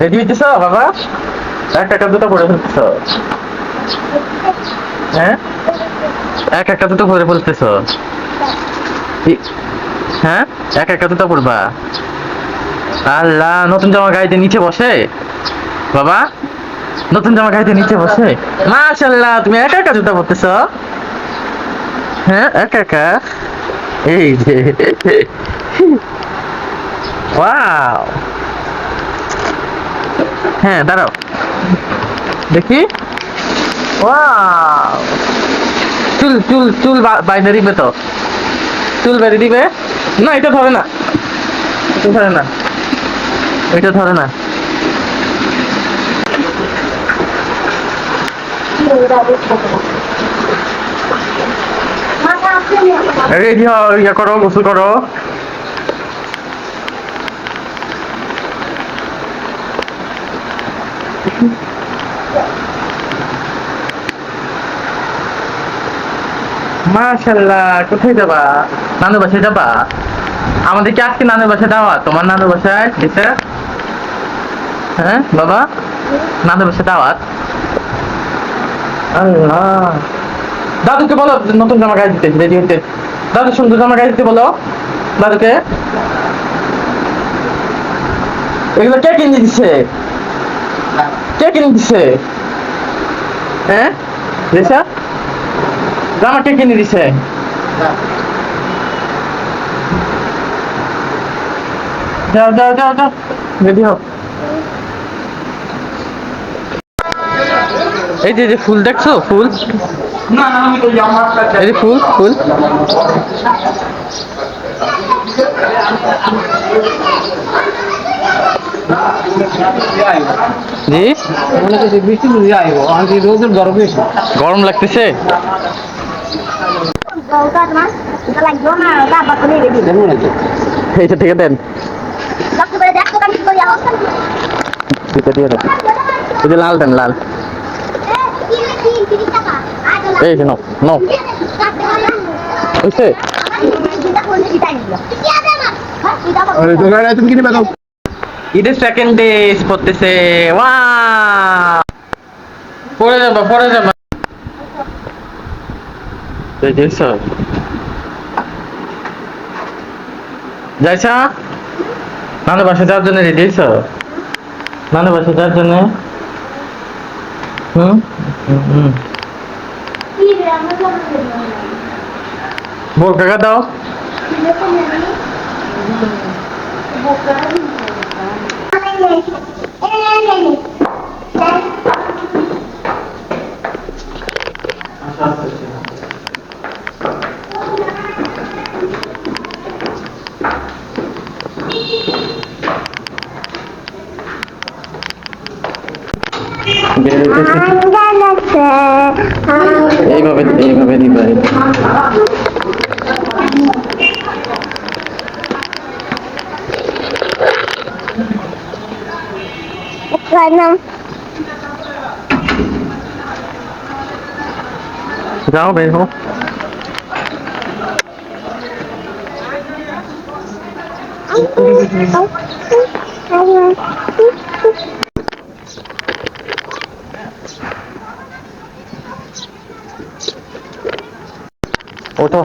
Ready হইতেছ বাবা? এক একটা, দুটো পরে ফেলতেছ। হ্যাঁ? এক, একটা, দুটো পরে ফেলতেছ। হ্যাঁ? এক, একটা, দুটো পড়বা আল্লাহ, নতুন জামা গাড়িতে নিচে বসে? বাবা, নতুন জামা গাড়িতে নিচে বসে? মাশাল্লাহ তুমি একা একা জুতা পরতেছ। হ্যাঁ একা একা এই যে। ওয়াও হ্যাঁ দাঁড়াও। দেখি। চুল চুল চুল বা- বাইরে দিবে তো। চুল বাইরে দিবে না এটা ধরে না। এটা ধরে না। এটা ধরে না। রেডি হও ইয়া করো গোসল করো। মাশাল্লাহ কোথায় যাবা? নানু বাসায় যাবা? আমাদের কি আজকে নানু বাসায় তোমার নানু বাসায় হ্যাঁ বাবা? নানু বাসায় আল্লাহ। দাদুকে বলো, নতুন জামা গায়ে দিতে রেডি হইতে। দাদু, সুন্দর জামা গায়ে দিতে বলো। দাদুকে। এগুলো কে কিনে দিছে? কে কিনে দিছে? হ্যাঁ রেসা জামা কে কিনে দিছে? যাও যাও যাও যাও রেডি হও এই যে যে ফুল দেখছ? ফুল? এই যে ফুল ফুল। জি মনে করছি বৃষ্টি বুঝে আইব আমি রোদের গরম বেশি গরম লাগতেছে এইটা থেকে দেন লাল দেন লাল Eh. এই যে নাও নাও তুমি কিনে বেদাও ঈদের সেকেন্ড ডে পড়তেছে ওয়া পড়ে যাবা পড়ে যাবা দেখছ যাইছা নানু বাসা যাওয়ার জন্য রেডি হয়েছ নানু বাসা যাওয়ার জন্য হুম হুম, হুম বল কাকা দাও বের হইতেছে। এইভাবে Efendim? Bravo Beyho. ô Oto.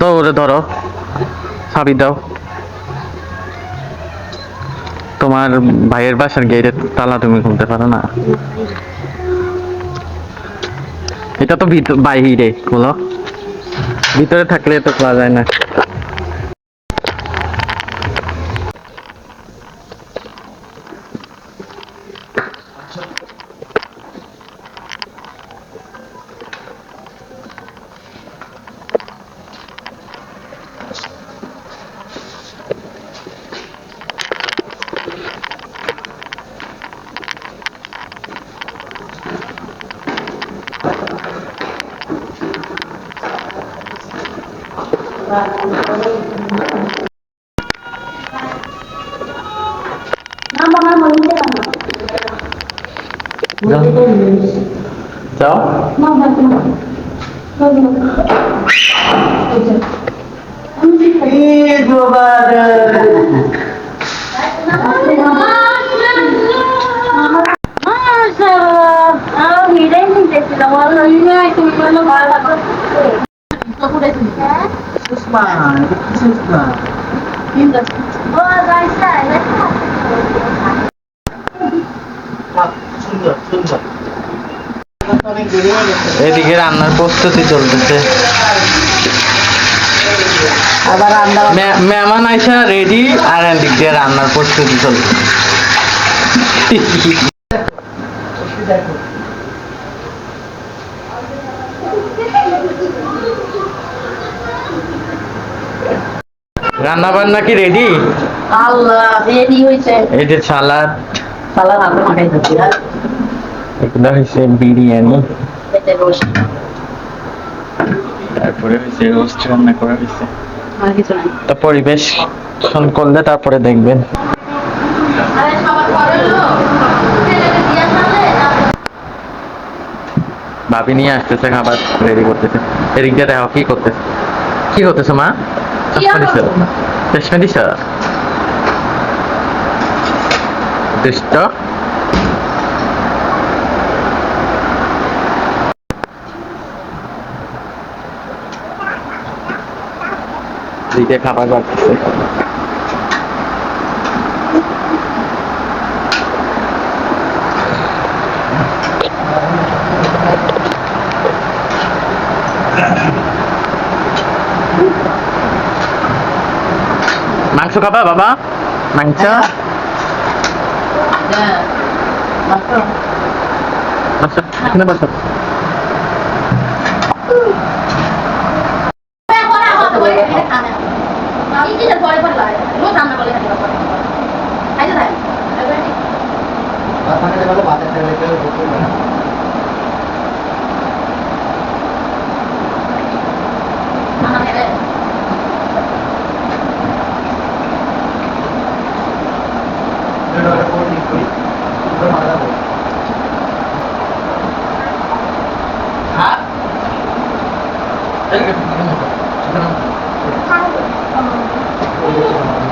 দৌড়ে ধরো। চাবি দাও। তোমার ভাইয়ের বাসার গেটের তালা তুমি খুলতে পারো না। এটা তো ভিতর বাইরে খোলো। ভিতরে থাকলে তো খোলা যায় না। Não. Tchau. Não, não, não. Não, não. Vigo, Susman, susman. Indah. Oh, guys, saya. এদিকে রান্নার প্রস্তুতি চলতেছে। আবার রান্না মেহমান আইসা রেডি আর এদিক দিয়ে রান্নার প্রস্তুতি চলছে রান্না বান্না কি রেডি আল্লাহ রেডি হয়েছে এই যে সালাদ। সালাদ আমরা মাখাই এগুলো হয়েছে বিরিয়ানি। তারপরে হয়েছে রোস্ট রান্না করা হয়েছে। আর কিছু নাই। তো পরিবেশ করলে তারপরে দেখবেন। ভাবি নিয়ে আসতেছে খাবার রেডি করতেছে। এদিক দিয়ে দেখো কি করতেছে। কি করতেছো মা? চশমা দিছ? চশমা দিছ? দুষ্ট দিকে খাবার বাড়তেছে। মাংস খাবা বাবা? মাংস? বসো, বসো। পরে পরে লাগে রোজ রান্না করে খাই খাইতে থাকে মানা মেরে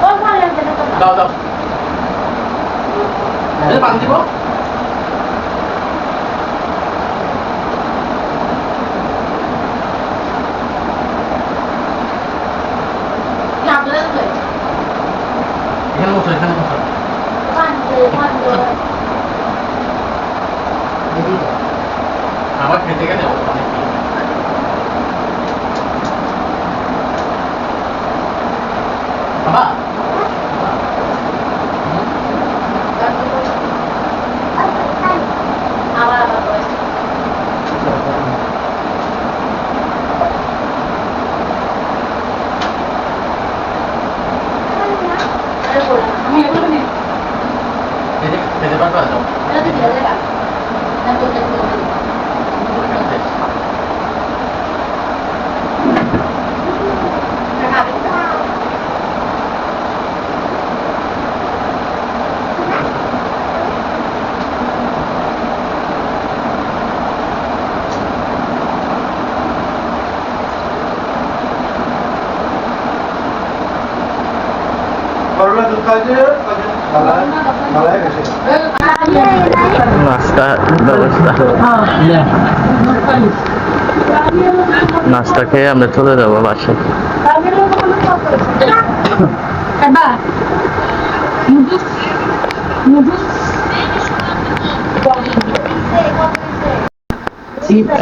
কোন ভালো লাগছে না দাও দাও এই পানি দিব কি আপনাদের তো এখানে বসো এখানে বসো খাবার খেতে গেলে অনেক বাবা আবার আবার করে আমি এগুলো নিই খেতে খেতে পারবা যাও এটা তো দিয়ে দেবা না তো দেখো নাস্তা ব্যবস্থা নাস্তা খেয়ে আমরা চলে যাব বাসায় এবার নুডলস নুডলস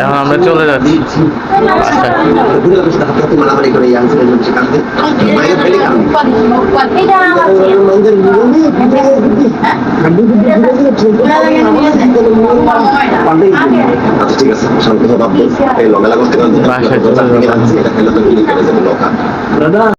এখন আমরা চলে যাচ্ছি। বাসায় Alguna